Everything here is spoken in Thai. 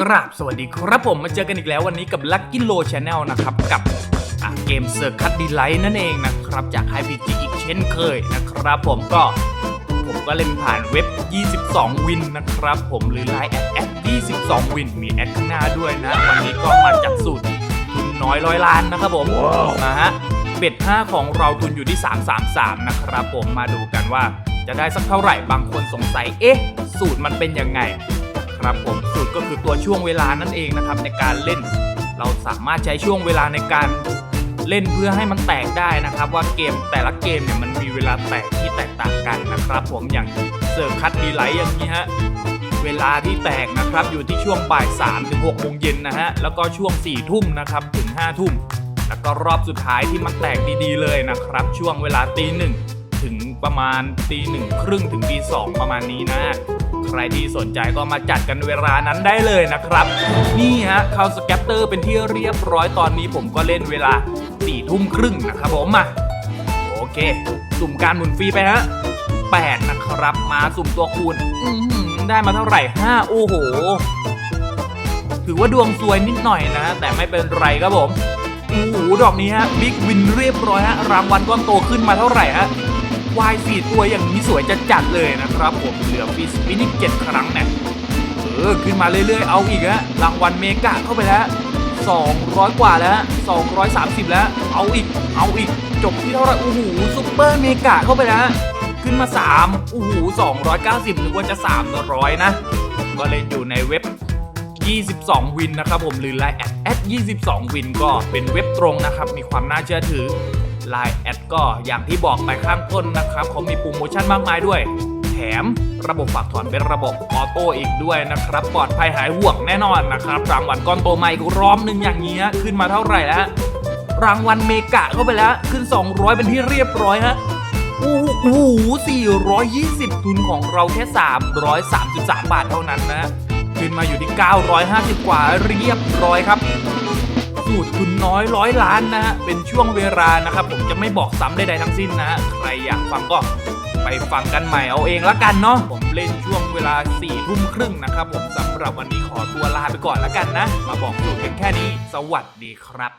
กราบสวัสดีครับผมมาเจอกันอีกแล้ววันนี้กับ Lucky Low Channel นะครับ กับอะเกมเซอร์คัตดีไลท์นั่นเองนะครับ จาก HiPG อีกเช่นเคยนะครับผมก็ผมก็เล่นผ่านเว็บ 22 วินนะครับผมหรือ Line แอดแอด22 วินมีแอดข้างหน้าด้วยนะ วันนี้ก็มาจัดสูตรทุนน้อยร้อยล้านนะครับผมนะฮะเบ็ด5ของเราทุนอยู่ที่ 333 นะครับผมมาดูกันว่าจะได้สักเท่าไหร่บางคนสงสัยเอ๊ะ สูตรมันเป็นยังไง ครับผมสูตรก็คือตัวช่วงเวลานั่นเองนะครับในการเล่น เราสามารถใช้ช่วงเวลาในการเล่นเพื่อให้มันแตกได้นะครับ ว่าเกมแต่ละเกมเนี่ยมันมีเวลาแตกที่แตกต่างกันนะครับ ผมอย่างเซอร์คัตดีไลท์อย่างนี้ฮะเวลาที่แตกนะครับอยู่ที่ช่วงบ่าย3ถึง6โมงเย็นนะฮะแล้วก็ช่วง4ทุ่มนะครับถึง5ทุ่มแล้วก็รอบสุดท้ายที่มันแตกดีๆเลยนะครับ ช่วงเวลาตีหนึ่งถึงประมาณตีหนึ่งครึ่งถึงตีสองประมาณนี้นะ ใครที่สนใจก็มาจัดกันเวลานั้นได้เลยนะครับ นี่ฮะเข้าสแกปเตอร์เป็นที่เรียบร้อยตอนนี้ผมก็เล่นเวลาสี่ทุ่มครึ่งนะครับผมมาโอเค สุ่มการหมุนฟรีไปฮะแปดนะครับ มาสุ่มตัวคูณได้มาเท่าไหร่ห้าโอ้โห ถือว่าดวงซวยนิดหน่อยนะ แต่ไม่เป็นไรครับผมโอ้โหดอกนี้ฮะบิ๊กวินเรียบร้อยฮะรางวัลก้อนโตขึ้นมาเท่าไหร่ฮะ วายสี่ตัวอย่างนี้สวยจะจัดเลยนะครับผมเหลือฟีสปินิกเจ็ดครั้งเนี่ยเออขึ้นมาเรื่อยๆ เอาอีกฮะรางวัลเมกะเข้าไปแล้ว200 กว่าแล้ว 230 แล้ว เอาอีก เอาอีก จบที่เท่าไหร่โอ้โหซุปเปอร์เมกะเข้าไปแล้ว ขึ้นมา 3โอ้โห290นึกว่าจะ 300 นะ ก็เล่นอยู่ในเว็บ 22 วินนะครับผมหรือ Line แอดแอด22 วินก็เป็นเว็บตรงนะครับ มีความน่าเชื่อถือ Line แอดก็อย่างที่บอกไปข้างต้นนะครับเขามีโปรโมชั่นมากมายด้วย แถมระบบฝากถอนเป็นระบบออโต้อีกด้วยนะครับ ปลอดภัยหายห่วงแน่นอนนะครับรางวัลก้อนโตมาอีกรอบหนึ่งอย่างนี้ฮะขึ้นมาเท่าไหร่แล้วรางวัลเมกะเข้าไปแล้วขึ้น 200 เป็นที่เรียบร้อยฮะโอ้โห420 ทุนของเราแค่ 333 บาทเท่านั้นนะ ขึ้นมาอยู่ที่ 950 กว่าเรียบร้อยครับ สูตรทุนน้อยร้อยล้านนะฮะเป็นช่วงเวลานะครับ ผมจะไม่บอกซ้ำใดๆทั้งสิ้นนะฮะใครอยากฟังก็ไปฟังกันใหม่เอาเองละกันเนาะผมเล่นช่วงเวลา4ี่ทุ่มครึ่งนะครับ ผมสำหรับวันนี้ขอตัวลาไปก่อนละกันนะ มาบอกสูตรกันแค่นี้ สวัสดีครับ